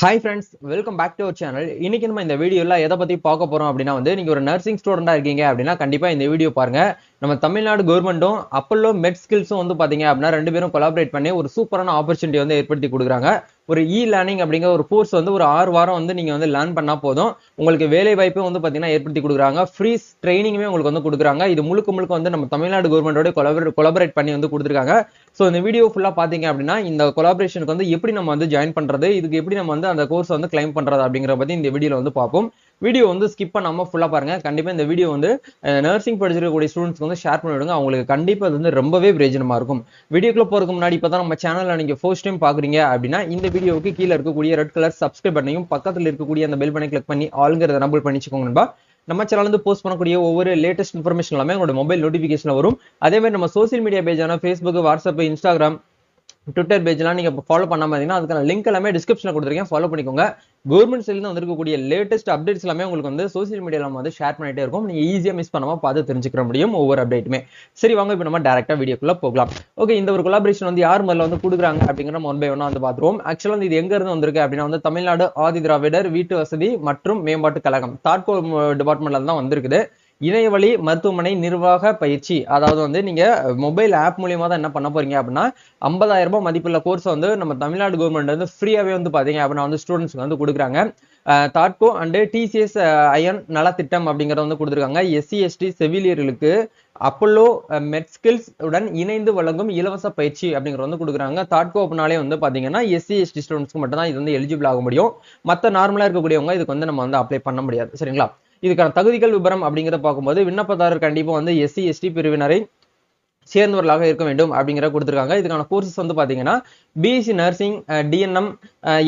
Hi friends welcome back to our channel இன்னைக்கு நம்ம இந்த வீடியோல எதை பத்தி பார்க்க போறோம் அப்படின்னா வந்து நீங்க ஒரு நர்சிங் ஸ்டூடெண்டா இருக்கீங்க அப்படின்னா கண்டிப்பா இந்த வீடியோ பாருங்க. நம்ம தமிழ்நாடு கவர்மெண்ட்டும் அப்பல்லோ மெட் ஸ்கில்ஸும் வந்து பாத்தீங்க அப்படின்னா ரெண்டு பேரும் கொலாபரேட் பண்ணி ஒரு சூப்பரான ஆப்பர்ச்சுனிட்டி வந்து ஏற்படுத்தி கொடுக்குறாங்க. ஒரு இ லேர்னிங் அப்படிங்கிற ஒரு கோர்ஸ் வந்து ஒரு ஆறு வாரம் வந்து நீங்க வந்து லேர்ன் பண்ணா போதும். உங்களுக்கு வேலை வாய்ப்பும் வந்து பாத்தீங்கன்னா ஏற்படுத்தி கொடுக்குறாங்க. ஃப்ரீ ட்ரைனிங்குமே உங்களுக்கு வந்து கொடுக்குறாங்க. இது முழுக்க முழுக்க வந்து நம்ம தமிழ்நாடு கவர்மெண்டோட கொலபரேட் கொலபரேட் பண்ணி வந்து கொடுத்துருக்காங்க. ஸோ இந்த வீடியோ ஃபுல்லாக பார்த்தீங்க அப்படின்னா இந்த கொலாபரேஷனுக்கு வந்து எப்படி நம்ம வந்து ஜாயின் பண்ணுறது இதுக்கு எப்படி நம்ம வந்து அந்த கோர்ஸ் வந்து கிளைம் பண்ணுறது அப்படிங்கிற பற்றி இந்த வீடியோவில் வந்து பார்ப்போம். வீடியோ வந்து ஸ்கிப் பண்ணாமல் ஃபுல்லாக பாருங்க. கண்டிப்பாக இந்த வீடியோ வந்து நர்சிங் படிச்சிருக்கக்கூடிய ஸ்டூடெண்ட்ஸ்க்கு வந்து ஷேர் பண்ணி விடுங்க. அவங்களுக்கு கண்டிப்பாக அது வந்து ரொம்பவே பிரயோஜனமாக இருக்கும். வீடியோக்குள்ள போகிறதுக்கு முன்னாடி இப்போ தான் நம்ம சேனலில் நீங்கள் ஃபர்ஸ்ட் டைம் பார்க்குறீங்க அப்படின்னா இந்த வீடியோவுக்கு கீழே இருக்கக்கூடிய ரெட் கலர் சப்ஸ்கிரைப் பண்ணையும் பக்கத்தில் இருக்கக்கூடிய அந்த பெல் பண்ணி கிளிக் பண்ணி ஆளுங்கிறத நம்பர் பண்ணிச்சுக்கோங்க நண்பா. நம்ம சேனல் வந்து போஸ்ட் பண்ணக்கூடிய ஒவ்வொரு லேட்டஸ்ட் இன்ஃபர்மேஷன் எல்லாமே உங்களோட மொபைல் நோட்டிஃபிகேஷன் வரும். அதே மாதிரி நம்ம சோசியல் மீடியா பேஜான ஃபேஸ்புக் வாட்ஸ்அப் இன்ஸ்டாகிராம் ட்விட்டர் பேஜ்லாம் நீங்க ஃபாலோ பண்ணாமல் இருந்தீங்கன்னா அதுக்கான லிங்க் எல்லாமே டிஸ்கிரிப்ஷனில் கொடுத்துருக்கேன். ஃபாலோ பண்ணிக்கோங்க. கவர்மெண்ட் சைட்ல வந்திருக்கக்கூடிய லேட்டஸ்ட் அப்டேட்ஸ் எல்லாமே உங்களுக்கு வந்து சோசியல் மீடியாவில் நம்ம வந்து ஷேர் பண்ணிட்டே இருக்கும். நீங்கள் ஈஸியாக மிஸ் பண்ணாம பார்த்து தெரிஞ்சுக்கிற முடியும் ஒவ்வொரு அப்டேட்டுமே சரி வாங்க இப்போ நம்ம டேரெக்டாக வீடியோக்குள்ளே போகலாம். ஓகே இந்த ஒரு கொலாபரேஷன் வந்து யார் முதல்ல வந்து கொடுக்குறாங்க அப்படிங்கிற நம்ம ஒன் பை ஒன்னா வந்து பார்த்துருவோம். ஆக்சுவலா வந்து இது எங்கேருந்து வந்திருக்கு அப்படின்னா வந்து தமிழ்நாடு ஆதி திராவிடர் வீட்டு வசதி மற்றும் மேம்பாட்டு கழகம் தாட்கோ டிபார்ட்மெண்ட்ல தான் வந்திருக்குது. இணையவழி மருத்துவமனை நிர்வாக பயிற்சி. அதாவது வந்து நீங்க மொபைல் ஆப் மூலியமா தான் என்ன பண்ண போறீங்க அப்படின்னா ஐம்பதாயிரம் ரூபாய் மதிப்புள்ள கோர்ஸ் வந்து நம்ம தமிழ்நாடு கவர்மெண்ட் வந்து ஃப்ரீயாவே வந்து பாத்தீங்க அப்படின்னா வந்து ஸ்டூடெண்ட்ஸ்க்கு வந்து கொடுக்குறாங்க. தாட்கோ அண்டு டிசிஎஸ் அயன் நலத்திட்டம் அப்படிங்கறத வந்து கொடுத்துருக்காங்க. எஸ்சி எஸ்டி செவிலியர்களுக்கு அப்பல்லோ மெட்ஸ்கில்ஸ் உடன் இணைந்து வழங்கும் இலவச பயிற்சி அப்படிங்கிறது வந்து கொடுக்குறாங்க. தாட்கோ அப்படின்னாலே வந்து பாத்தீங்கன்னா எஸ்சி எஸ்டி ஸ்டூடெண்ட்ஸ்க்கு மட்டும் தான் இது வந்து எலிஜிபிள் ஆக முடியும். மற்ற நார்மலா இருக்கக்கூடியவங்க இதுக்கு வந்து நம்ம வந்து அப்ளை பண்ண முடியாது. சரிங்களா? இதுக்கான தகுதிகள் விபரம் அப்படிங்கிறத பார்க்கும்போது விண்ணப்பதாரர் கண்டிப்பாக வந்து எஸ்சி எஸ்டி பிரிவினரை சேர்ந்தவர்களாக இருக்க வேண்டும் அப்படிங்கிற கொடுத்துருக்காங்க. இதுக்கான கோர்சஸ் வந்து பார்த்தீங்கன்னா BSc nursing DNM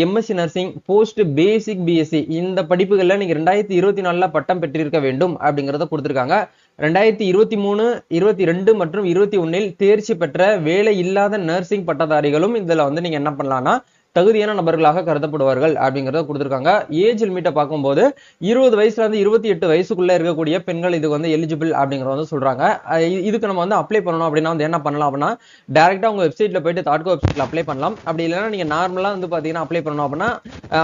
MSc nursing post basic BSc இந்த படிப்புகளில் நீங்க ரெண்டாயிரத்தி இருபத்தி நாலுல பட்டம் பெற்றிருக்க வேண்டும் அப்படிங்கிறத கொடுத்துருக்காங்க. ரெண்டாயிரத்தி இருபத்தி மூணு இருபத்தி ரெண்டு மற்றும் இருபத்தி ஒன்னில் தேர்ச்சி பெற்ற வேலை இல்லாத நர்சிங் பட்டதாரிகளும் இதில் வந்து நீங்க என்ன பண்ணலாம்னா தகுதியான நபர்களாக கருதப்படுவார்கள் அப்படிங்கிறத கொடுத்துருக்காங்க. ஏஜ் லிமிட்டை பார்க்கும்போது இருபது வயசுல இருந்து இருபத்தி எட்டு வயசுக்குள்ள இருக்கக்கூடிய பெண்கள் இதுக்கு வந்து எலிஜிபிள் அப்படிங்கிறத வந்து சொல்றாங்க. இதுக்கு நம்ம வந்து அப்ளை பண்ணணும் அப்படின்னா வந்து என்ன பண்ணலாம் அப்படின்னா டேரெக்டாக உங்க வெப்சைட்டில் போயிட்டு தாட்கோ வெப்சைட்டில் அப்ளை பண்ணலாம். அப்படி இல்லைன்னா நீங்க நார்மலாக வந்து பார்த்தீங்கன்னா அப்ளை பண்ணணும் அப்படின்னா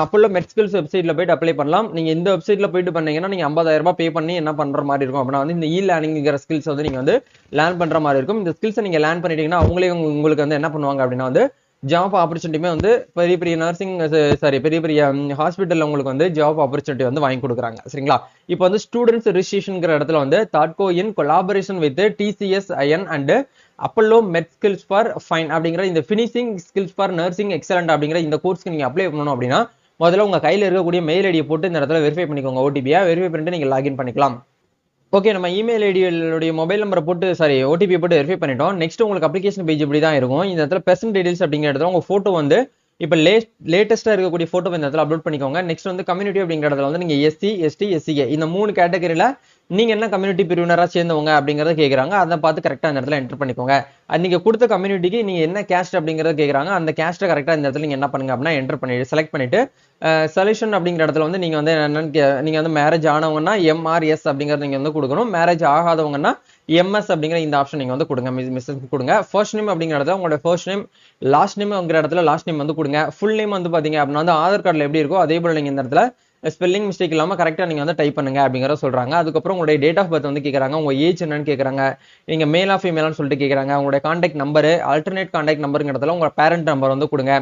அப்போ மெட்ஸ்கில்ஸ் வெப்சைட்டில் போயிட்டு அப்ளை பண்ணலாம். நீங்கள் இந்த வெப்சைட்டில் போயிட்டு பண்ணீங்கன்னா நீங்க ஐம்பதாயிரம் ரூபாய் பே பண்ணி என்ன பண்ணுற மாதிரி இருக்கும் அப்படின்னா வந்து இந்த இ லேர்னிங்கிற ஸ்கில்ஸ் வந்து நீங்கள் வந்து லேர்ன் பண்ற மாதிரி இருக்கும். இந்த ஸ்கில்ஸை நீங்கள் லேர்ன் பண்ணிட்டீங்கன்னா அவங்களே உங்களுக்கு வந்து என்ன பண்ணுவாங்க அப்படின்னா வந்து ஜாப் ஆப்பர்ச்சுனிட்டியுமே வந்து பெரிய பெரிய நர்சிங் சாரி பெரிய பெரிய ஹாஸ்பிட்டலில் உங்களுக்கு வந்து ஜாப் ஆப்பர்ச்சுனிட்டி வந்து வாங்கி கொடுக்குறாங்க. சரிங்களா? இப்போ வந்து ஸ்டூடெண்ட்ஸ் ரிஜிஸ்ட்ரேஷனுங்கிற இடத்துல வந்து தாட்கோ in collaboration with TCS iON and Apollo Med Skills for fine அப்படிங்கிற இந்த finishing skills for nursing excellent அப்படிங்கிற இந்த கோர்ஸ்க்கு நீங்க அப்ளை பண்ணணும் அப்படின்னா முதல்ல உங்க கையில இருக்கக்கூடிய மெயில் ஐடியை போட்டு இந்த இடத்துல வெரிஃபை பண்ணிக்கோங்க. ஓடிபியாக வெரிஃபை பண்ணிட்டு நீங்க லாகின் பண்ணிக்கலாம். ஓகே நம்ம இமெயில் ஐடியோடைய மொபைல் நம்பரை போட்டு சாரி ஓடிபி போட்டு வெரிஃபை பண்ணிட்டோம். நெக்ஸ்ட் உங்களுக்கு அப்ளிகேஷன் பேஜ் இப்படி தான் இருக்கும். இந்த இடத்துல பெர்சன் டீடைல்ஸ் அப்படிங்கிற இடத்துல உங்க ஃபோட்டோ வந்து இப்போ லேட் லேட்டஸ்ட்டாக இருக்கக்கூடிய ஃபோட்டோ இந்த இடத்துல அப்லோட் பண்ணிக்கோங்க. நெக்ஸ்ட் வந்து கம்யூனிட்டி அப்படிங்கிற இடத்துல வந்து நீங்கள் எஸ்சி எஸ்டி எஸ்சிஏ இந்த மூணு கேட்டகரியில் நீங்கள் என்ன கம்யூனிட்டி பிரிவினராக சேர்ந்தவங்க அப்படிங்கிறத கேட்குறாங்க அதை பார்த்து கரெக்டாக அந்த இடத்துல என்டர் பண்ணிக்கோங்க. அது நீங்கள் கொடுத்த கம்யூனிட்டிக்கு நீங்கள் என்ன கேஸ்ட் அப்படிங்கிறத கேட்குறாங்க அந்த கேஸ்ட்டை கரெக்டாக இந்த இடத்துல நீங்கள் என்ன பண்ணுங்க அப்படின்னா என்டர் பண்ணி செலக்ட் பண்ணிட்டு சொல்யூஷன் அப்படிங்கிற இடத்துல வந்து நீங்கள் வந்து என்னன்னு நீங்கள் வந்து மேரேஜ் ஆனவங்கன்னா எம்ஆர்எஸ் அப்படிங்கிறத நீங்கள் வந்து கொடுக்கணும். மேரேஜ் ஆகாதவங்கன்னா எம்எஸ் அப்படிங்கிற இந்த ஆப்ஷன் நீங்க வந்து கொடுங்க. மிஸ்ஸஸ் கொடுங்க. ஃபர்ஸ்ட் நேம் அப்படிங்கிற இடத்துல உங்களோட ஃபர்ஸ்ட் நேம் லாஸ்ட் நேம் அப்படிங்கிற இடத்துல லாஸ்ட் நேம் வந்து கொடுங்க. ஃபுல் நேம் வந்து பாத்தீங்க அப்படின்னா வந்து ஆதார் கார்டில் எப்படி இருக்கோ அதே போல நீங்க இந்த இடத்துல ஸ்பெல்லிங் மிஸ்டேக் இல்லாமல் கரெக்டாக நீங்கள் வந்து டைப் பண்ணுங்க அப்படிங்கிற சொல்கிறாங்க அதுக்கப்புறம் உங்களுடைய டேட் ஆஃப் பர்த் வந்து கேட்குறாங்க உங்கள் ஏஜ் என்னன்னு கேட்குறாங்க நீங்கள் மேல் ஆஃப் ஃபீமேலான்னு சொல்லிட்டு கேட்குறாங்க உங்களுடைய காண்டாக்ட் நம்பர் ஆல்டர்னேட் காண்டாக்ட் நம்பருங்கிறதுல உங்கள் பேரண்ட் நம்பர் வந்து கொடுங்க.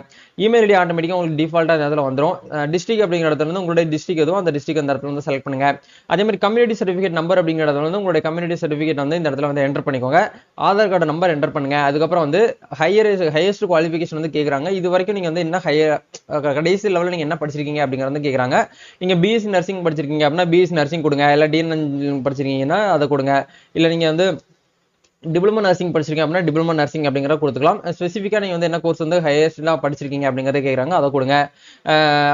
இமெயில் ஐடி ஆட்டோமேட்டிக்காக உங்களுக்கு டிஃபால்ட்டாக அந்த இடத்துல வந்துடும் டிஸ்ட்ரிக் அப்படிங்கிற இடத்துல வந்து உங்களுடைய டிஸ்ட்ரிக் எதுவும் அந்த டிஸ்ட்ரிக் அந்த இடத்துல வந்து செலக்ட் பண்ணுங்க. அதே மாதிரி கம்யூனிட்டி சர்டிஃபிகேட் நம்பர் அப்படிங்கிறத வந்து உங்களுடைய கம்யூனிட்டி சர்டிஃபிகேட் வந்து இந்த இடத்துல வந்து என்டர் பண்ணிக்கோங்க. ஆதார் கார்டு நம்பர் என்டர் பண்ணுங்க. அதுக்கப்புறம் வந்து ஹையர் ஹையஸ்ட் குவாலிஃபிகேஷன் வந்து கேட்குறாங்க இது வரைக்கும் நீங்கள் வந்து என்ன ஹையர் கடைசி லெவலில் நீங்கள் என்ன படிச்சிருக்கீங்க அப்படிங்கிறது கேட்குறாங்க நீங்க பிஎஸ்சி நர்சிங் படிச்சிருக்கீங்க அப்படின்னா பிஎஸ்சி நர்சிங் கொடுங்க. இல்லை டிஎன்என் படிச்சிருக்கீங்கன்னா அதை கொடுங்க. இல்லை நீங்க வந்து டிப்ளமோ நர்சிங் படிச்சிருக்கீங்க அப்படின்னா டிப்ளமோ நர்சிங் அப்படிங்கிற கொடுத்துக்கலாம். ஸ்பெசிஃபிக்காக நீங்கள் வந்து என்ன கோர்ஸ் வந்து ஹையஸ்டாக படிச்சிருக்கீங்க அப்படிங்கிறத கேட்குறாங்க அதை கொடுங்க.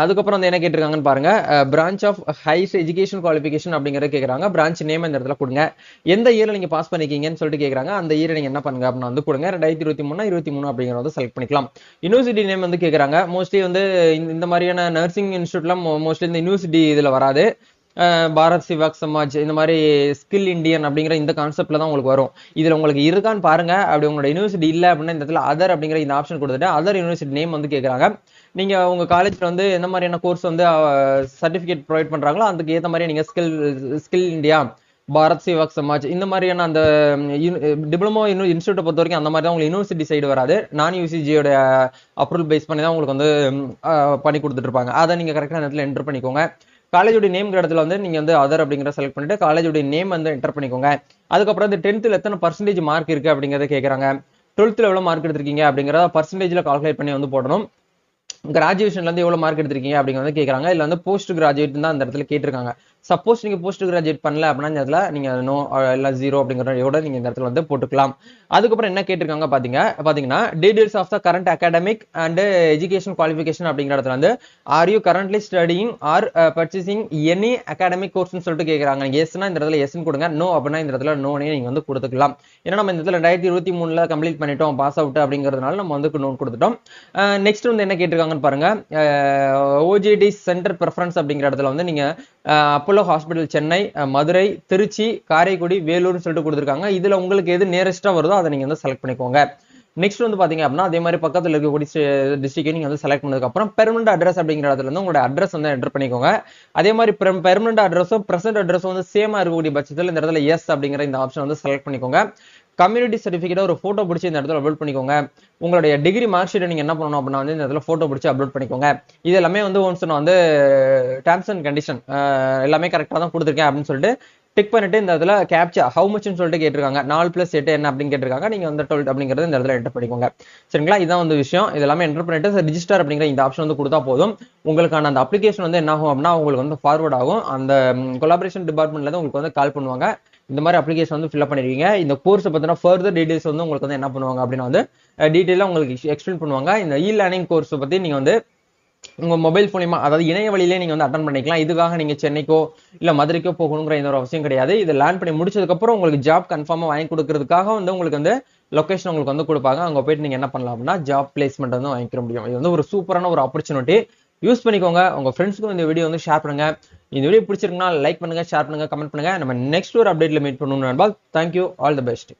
அதுக்கப்புறம் வந்து என்ன கேட்டிருக்காங்கன்னு பாருங்க. Branch of highest education qualification அப்படிங்கிறத கேட்குறாங்க பிரான்ச் நேம் இந்த இடத்துல கொடுங்க. எந்த இயரில் நீங்கள் பாஸ் பண்ணிருக்கீங்கன்னு சொல்லிட்டு கேட்குறாங்க அந்த இயரை நீங்கள் என்ன பண்ணுங்க அப்படின்னு வந்து கொடுங்க. ரெண்டாயிரத்தி இருபத்தி மூணு இருபத்தி மூணு அப்படிங்கிறத வந்து செலக்ட் பண்ணிக்கலாம். யூனிவர்சிட்டி நேம் வந்து கேட்குறாங்க மோஸ்ட்லி வந்து இந்த மாதிரியான நர்சிங் இன்ஸ்டியூட்லாம் மோஸ்ட்லி இந்த யூனிவர்சிட்டி இதில் வராது. பாரத் சிவாக் சமாஜ் இந்த மாதிரி ஸ்கில் இந்தியன் அப்படிங்கிற இந்த கான்செப்ட்ல தான் உங்களுக்கு வரும். இதுல உங்களுக்கு இருக்கான்னு பாருங்க. அப்படி உங்களோட யூனிவர்சிட்டி இல்லை அப்படின்னா இந்த இடத்துல அதர் அப்படிங்கிற இந்த ஆப்ஷன் கொடுத்துட்டு அதர் யூனிவர்சிட்டி நேம் வந்து கேட்கறாங்க நீங்க உங்க காலேஜ்ல வந்து எந்த மாதிரியான கோர்ஸ் வந்து சர்டிபிகேட் ப்ரொவைட் பண்றாங்களோ அதுக்கு ஏத்த மாதிரி நீங்க skill skill India Bharat Sevak Samaj இந்த மாதிரியான அந்த டிப்ளமோ இன்னும் இன்ஸ்டியூட்டை பொறுத்த வரைக்கும் அந்த மாதிரி தான் உங்களுக்கு யூனிவர்சிட்டி சைடு வராது. நான் யூசிஜியோட அப்ரூவல் பேஸ் பண்ணி தான் உங்களுக்கு வந்து பண்ணி கொடுத்துட்டு இருப்பாங்க. அதை நீங்க கரெக்டான நேரத்தில் என்டர் பண்ணிக்கோங்க. காலேஜோட நேம் இடத்துல வந்து நீங்க வந்து அதர் அப்படிங்கிற செலக்ட் பண்ணிட்டு காலேஜோட நேம் வந்து என்டர் பண்ணிக்கோங்க. அதுக்கப்புறம் இந்த டென்த்தில் எத்தனை பர்சன்டேஜ் மார்க் இருக்கு அப்படிங்கறத கேட்குறாங்க டுவெல்த்தில் எவ்வளோ மார்க் எடுத்திருக்கீங்க அப்படிங்கிறத பர்சன்டேஜில் கால்குலேட் பண்ணி வந்து போடணும். கிராஜுவேஷன்ல இருந்து எவ்வளவு மார்க் எடுத்திருக்கீங்க அப்படிங்கிறத கேட்குறாங்க இல்லை வந்து போஸ்ட் கிராஜுவேட் தான் அந்த இடத்துல கேட்டிருக்காங்க. சப்போஸ் நீங்க போஸ்ட் கிராஜுவேட் பண்ணல அப்படின்னா இந்த இடத்துல நீங்க நோ எல்லாம் ஜீரோ அப்படிங்கிற நீங்க இந்த இடத்துல வந்து போட்டுக்கலாம். அதுக்கப்புறம் என்ன கேட்டிருக்காங்க பாத்தீங்க? பாத்தீங்கன்னா details of the current academic and education qualification அப்படிங்கிற இடத்துல வந்து are you currently studying or pursuing any academic கோர்ஸ்னு சொல்லிட்டு கேட்கறாங்க எஸ்னா இந்த இடத்துல எஸ்ன்னு கொடுங்க. நோ அப்படின்னா இந்த இடத்துல நோனே நீங்க வந்து கொடுத்துக்கலாம். ஏன்னா நம்ம இந்த இடத்துல ரெண்டாயிரத்தி இருபத்தி மூணுல கம்ப்ளீட் பண்ணிட்டோம் பாஸ் அவுட் அப்படிங்கிறதுனால நம்ம வந்து நோன் கொடுத்துட்டோம். நெக்ஸ்ட் வந்து என்ன கேட்டிருக்காங்கன்னு பாருங்க. ஓஜிடி சென்டர் ப்ரெஃபரன்ஸ் அப்படிங்கிற இடத்துல வந்து நீங்க அப்போலோ ஹாஸ்பிட்டல் சென்னை மதுரை திருச்சி காரைக்குடி வேலூர்னு சொல்லிட்டு கொடுத்துருக்காங்க. இதுல உங்களுக்கு எது நியரஸ்டா வருதோ அதை நீங்கள் வந்து செலக்ட் பண்ணிக்கோங்க. நெக்ஸ்ட் வந்து பாத்தீங்க அப்படின்னா அதே மாதிரி பக்கத்துல இருக்கக்கூடிய டிஸ்ட்ரிக்ட் நீங்க வந்து செலக்ட் பண்ணதுக்கு அப்புறம் பெர்மனண்ட் அட்ரஸ் அப்படிங்கிற இடத்துல வந்து உங்களோட அட்ரஸ் வந்து என்டர் பண்ணிக்கோங்க. அதே மாதிரி பெர்மனண்ட் அட்ரஸும் பிரசன்ட் அட்ரஸும் வந்து சேமா இருக்கக்கூடிய பட்சத்தில் இந்த இடத்துல எஸ் அப்படிங்கிற இந்த ஆப்ஷன் வந்து செலக்ட் பண்ணிக்கோங்க. கம்யூனிட்டி சர்டிஃபிகேட்டை ஒரு ஃபோட்டோ பிடிச்சி இந்த இடத்துல அப்லோட் பண்ணிக்கோங்க. உங்களுடைய டிகிரி மார்க் நீங்கள் என்ன பண்ணணும் அப்படின்னா வந்து இந்த இடத்துல ஃபோட்டோ பிடிச்சி அப்லோட் பண்ணிக்கோங்க. இது எல்லாமே வந்து ஒன்ஸ் நான் வந்து டேர்ம்ஸ் அண்ட் கண்டிஷன் எல்லாமே கரெக்டாக தான் கொடுத்துருக்கேன் அப்படின்னு சொல்லிட்டு டிக் பண்ணிட்டு இந்த இடத்துல கேப்சா ஹவு மச்னு சொல்லிட்டு கேட்டிருக்காங்க. நாலு பிளஸ் எட்டு என்ன அப்படின்னு கேட்டிருக்காங்க. நீங்க வந்து டுவெல் அப்படிங்கிறது இந்த இடத்துல என்டர் பண்ணிக்கோங்க. சரிங்களா? இதான் வந்து விஷயம். இதெல்லாமே என்டர் பண்ணிட்டு ரிஜிஸ்டர் அப்படிங்கிற இந்த ஆப்ஷன் வந்து கொடுத்தா போதும். உங்களுக்கான அந்த அப்ளிகேஷன் வந்து என்ன ஆகும் அப்படின்னா உங்களுக்கு வந்து ஃபார்வர்ட் ஆகும். அந்த கொலாபரேஷன் டிபார்ட்மெண்ட்ல இருந்து உங்களுக்கு வந்து கால் பண்ணுவாங்க. இந்த மாதிரி அப்ளிகேஷன் வந்து ஃபில்அப் பண்ணிருக்கீங்க. இந்த கோர்ஸ் பத்தின ஃபர்தர் டீடைல்ஸ் வந்து உங்களுக்கு வந்து என்ன பண்ணுவாங்க அப்படின்னா வந்து டீட்டெயிலாக உங்களுக்கு எக்ஸ்பிளைன் பண்ணுவாங்க. இந்த இ லேர்னிங் கோர்ஸ் பத்தி நீங்க வந்து உங்க மொபைல் மூலியமா அதாவது இணைய வழியிலே நீங்க வந்து அட்டன் பண்ணிக்கலாம். இதுக்காக நீங்க சென்னைக்கோ இல்ல மதுரைக்கோ போகணுங்கிற எந்த ஒரு அவசியம் கிடையாது. இதை லேர்ன் பண்ணி முடிச்சதுக்கு அப்புறம் உங்களுக்கு ஜாப் கன்ஃபார்மா வாங்கி கொடுக்கறதுக்காக வந்து உங்களுக்கு வந்து லொகேஷன் உங்களுக்கு வந்து கொடுப்பாங்க. அங்க போயிட்டு நீங்க என்ன பண்ணலாம் அப்படின்னா ஜாப் பிளேஸ்மெண்ட் வந்து வாங்கிக்க முடியும். இது வந்து ஒரு சூப்பரான ஒரு ஆப்பர்ச்சுனிட்டி யூஸ் பண்ணிக்கோங்க. உங்க ஃப்ரெண்ட்ஸ்க்கும் இந்த வீடியோ வந்து ஷேர் பண்ணுங்க. இந்த வீடியோ பிடிச்சிருக்குன்னா லைக் பண்ணுங்க ஷேர் பண்ணுங்க கமெண்ட் பண்ணுங்கள் நம்ம நெக்ஸ்ட் ஒரு அப்டேட்ல மீட் பண்ணணும் நண்பா. Thank you all the best